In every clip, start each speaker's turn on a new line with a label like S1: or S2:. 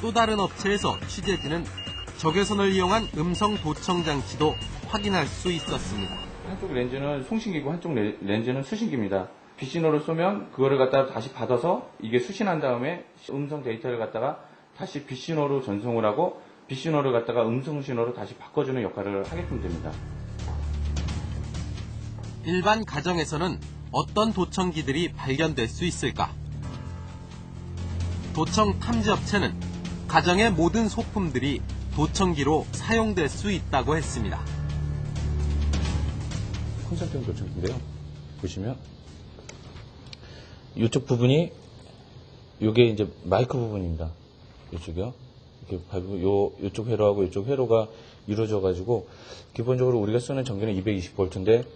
S1: 또 다른 업체에서 취재진은 적외선을 이용한 음성 도청 장치도 확인할 수 있었습니다.
S2: 한쪽 렌즈는 송신기고 한쪽 레- 렌즈는 수신기입니다. 빛신호를 쏘면 그거를 갖다가 다시 받아서 이게 수신한 다음에 음성 데이터를 갖다가 다시 빛신호로 전송을 하고 빛신호를 갖다가 음성 신호로 다시 바꿔주는 역할을 하게끔 됩니다.
S1: 일반 가정에서는 어떤 도청기들이 발견될 수 있을까? 도청 탐지 업체는 가정의 모든 소품들이 도청기로 사용될 수 있다고 했습니다.
S3: 콘센트용 도청기인데요. 보시면 이쪽 부분이 요게 이제 마이크 부분입니다. 이쪽이요. 이렇게 밟으면 요 요쪽 회로하고 이쪽 회로가 이루어져 가지고 기본적으로 우리가 쓰는 전기는 220V인데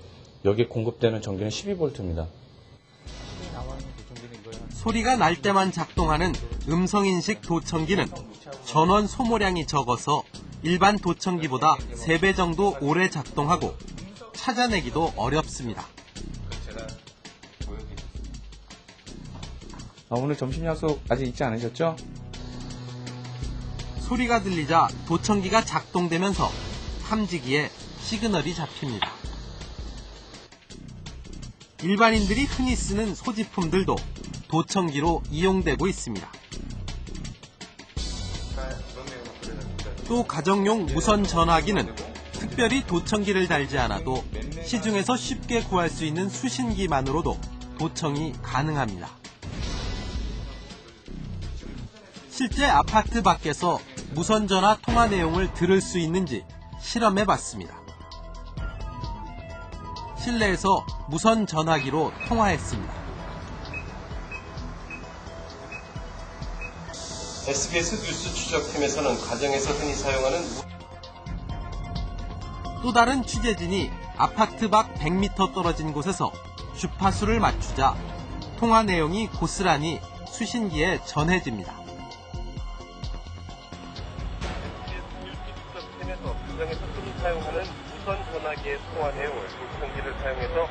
S3: 여기에 공급되는 전기는 12V입니다.
S1: 소리가 날 때만 작동하는 음성인식 도청기는 전원 소모량이 적어서 일반 도청기보다 3배 정도 오래 작동하고 찾아내기도 어렵습니다.
S2: 아, 오늘 점심 약속 아직 잊지 않으셨죠?
S1: 소리가 들리자 도청기가 작동되면서 탐지기에 시그널이 잡힙니다. 일반인들이 흔히 쓰는 소지품들도 도청기로 이용되고 있습니다. 또 가정용 무선 전화기는 특별히 도청기를 달지 않아도 시중에서 쉽게 구할 수 있는 수신기만으로도 도청이 가능합니다. 실제 아파트 밖에서 무선 전화 통화 내용을 들을 수 있는지 실험해 봤습니다. 실내에서 무선 전화기로 통화했습니다.
S4: SBS 뉴스 추적팀에서는 가정에서 흔히 사용하는
S1: 또 다른 취재진이 아파트 밖 100m 떨어진 곳에서 주파수를 맞추자 통화 내용이 고스란히 수신기에 전해집니다.
S4: 가정에서 흔히 사용하는 무선 전화기의 통화 내용을 도청기를 사용해서